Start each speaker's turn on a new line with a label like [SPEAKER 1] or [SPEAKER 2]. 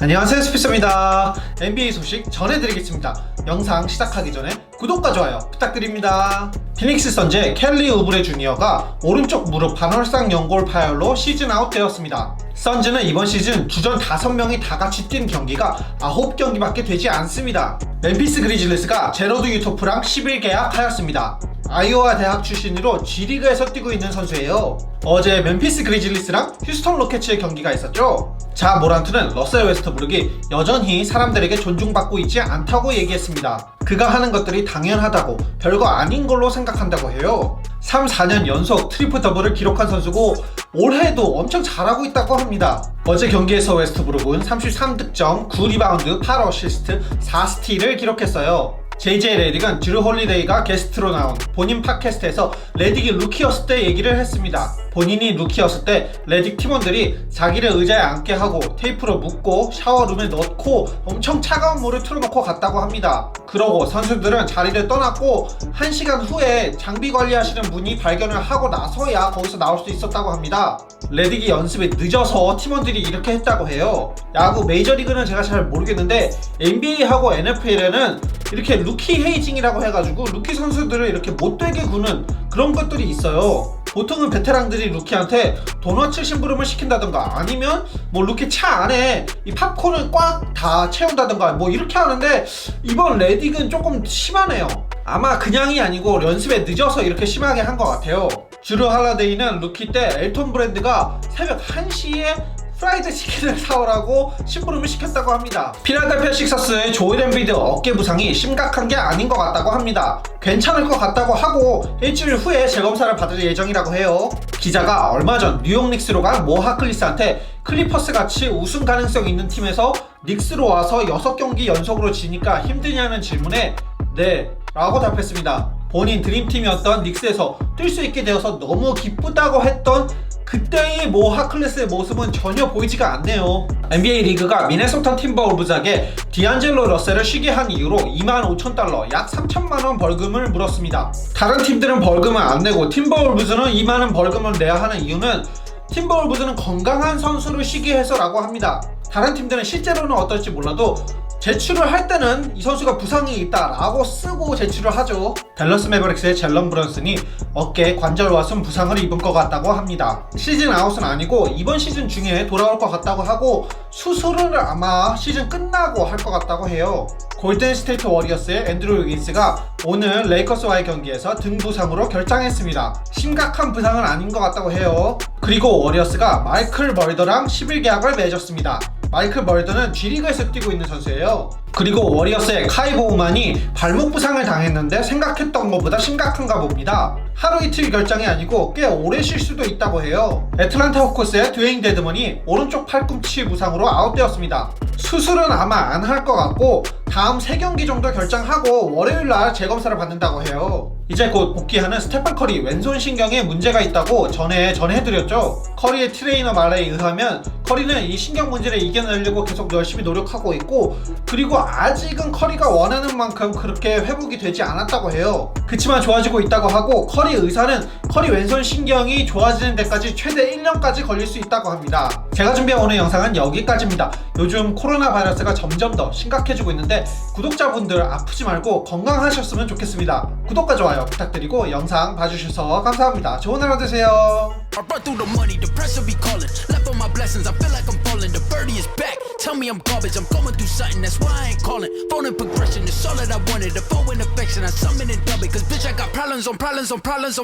[SPEAKER 1] 안녕하세요 스피스입니다. NBA 소식 전해드리겠습니다. 영상 시작하기 전에 구독과 좋아요 부탁드립니다. 피닉스 선제 켈리 우브레 주니어가 오른쪽 무릎 반월상 연골 파열로 시즌 아웃 되었습니다. 선즈는 이번 시즌 주전 5명이 다 같이 뛴 경기가 9경기밖에 되지 않습니다. 멤피스 그리즐리스가 제로드 유토프랑 10일 계약하였습니다 아이오와 대학 출신으로 G리그에서 뛰고 있는 선수예요. 어제 멤피스 그리즐리스랑 휴스턴 로켓츠의 경기가 있었죠. 자 모란트는 러셀 웨스트브룩이 여전히 사람들에게 존중받고 있지 않다고 얘기했습니다. 그가 하는 것들이 당연하다고 별거 아닌 걸로 생각한다고 해요. 3, 4년 연속 트리플 더블을 기록한 선수고 올해도 엄청 잘하고 있다고 합니다. 어제 경기에서 웨스트브룩은 33득점, 9리바운드, 8어시스트, 4스틸을 기록했어요. JJ 레딕은 드루 홀리데이가 게스트로 나온 본인 팟캐스트에서 레딕이 루키였을 때 얘기를 했습니다. 본인이 루키였을 때 레딕 팀원들이 자기를 의자에 앉게 하고 테이프로 묶고 샤워룸에 넣고 엄청 차가운 물을 틀어놓고 갔다고 합니다. 그러고 선수들은 자리를 떠났고 1시간 후에 장비 관리하시는 분이 발견을 하고 나서야 거기서 나올 수 있었다고 합니다. 레딕이 연습에 늦어서 팀원들이 이렇게 했다고 해요. 야구 메이저리그는 제가 잘 모르겠는데 NBA하고 NFL에는 이렇게 루키 헤이징이라고 해가지고 루키 선수들을 이렇게 못되게 구는 그런 것들이 있어요. 보통은 베테랑들이 루키한테 도넛을 심부름을 시킨다던가 아니면 뭐 루키 차 안에 이 팝콘을 꽉 다 채운다던가 뭐 이렇게 하는데 이번 레딕은 조금 심하네요. 아마 그냥이 아니고 연습에 늦어서 이렇게 심하게 한 것 같아요. 주루 할라데이는 루키 때 엘톤 브랜드가 새벽 1시에 프라이드 치킨을 사오라고 심부름을 시켰다고 합니다. 피라델피아 식서스의 조엘 엠비드 어깨 부상이 심각한 게 아닌 것 같다고 합니다. 괜찮을 것 같다고 하고 일주일 후에 재검사를 받을 예정이라고 해요. 기자가 얼마 전 뉴욕 닉스로 간 모 하클리스한테 클리퍼스 같이 우승 가능성 있는 팀에서 닉스로 와서 6경기 연속으로 지니까 힘드냐는 질문에 네 라고 답했습니다. 본인 드림팀이었던 닉스에서 뛸 수 있게 되어서 너무 기쁘다고 했던 그때의 모 하클레스의 모습은 전혀 보이지가 않네요. NBA 리그가 미네소타 팀버울브작에 디안젤로 러셀을 쉬게 한 이유로 2만 5천 달러, 약 3천만 원 벌금을 물었습니다. 다른 팀들은 벌금을 안 내고 팀버울브즈는 2만 원 벌금을 내야 하는 이유는 팀버울브즈는 건강한 선수를 쉬게 해서라고 합니다. 다른 팀들은 실제로는 어떨지 몰라도 제출을 할 때는 이 선수가 부상이 있다라고 쓰고 제출을 하죠. 댈러스 매버릭스의 젤런 브런슨이 어깨 관절과 숨 부상을 입은 것 같다고 합니다. 시즌 아웃은 아니고 이번 시즌 중에 돌아올 것 같다고 하고 수술을 아마 시즌 끝나고 할 것 같다고 해요. 골든 스테이트 워리어스의 앤드루 위긴스가 오늘 레이커스와의 경기에서 등 부상으로 결장했습니다. 심각한 부상은 아닌 것 같다고 해요. 그리고 워리어스가 마이클 멀더랑 10일 계약을 맺었습니다. 마이클 멀더는 G리그에서 뛰고 있는 선수예요. 그리고 워리어스의 카이 보우만이 발목 부상을 당했는데 생각했던 것보다 심각한가 봅니다. 하루 이틀 결장이 아니고 꽤 오래 쉴 수도 있다고 해요. 애틀란타 호커스의 드웨인 데드먼이 오른쪽 팔꿈치 부상으로 아웃되었습니다. 수술은 아마 안 할 것 같고 다음 3경기 정도 결장하고 월요일 날 재검사를 받는다고 해요. 이제 곧 복귀하는 스테판 커리 왼손 신경에 문제가 있다고 전에 전해드렸죠. 커리의 트레이너 말에 의하면 커리는 이 신경 문제를 이겨내려고 계속 열심히 노력하고 있고 그리고 아직은 커리가 원하는 만큼 그렇게 회복이 되지 않았다고 해요. 그치만 좋아지고 있다고 하고 커리 의사는 커리 왼손 신경이 좋아지는 데까지 최대 1년까지 걸릴 수 있다고 합니다. 제가 준비한 오늘 영상은 여기까지입니다. 요즘 코로나 바이러스가 점점 더 심각해지고 있는데 구독자분들 아프지 말고 건강하셨으면 좋겠습니다. 구독과 좋아요 부탁드리고 영상 봐주셔서 감사합니다. 좋은 하루 되세요.
[SPEAKER 2] I run through the money, the pressure be calling. Left on my blessings, I feel like I'm falling. The birdie is back. Tell me I'm garbage, I'm going through something, that's why I ain't calling. Phone and progression is all that I wanted. The phone and affection, I summon and dub it. Cause bitch, I got problems on problems on problems on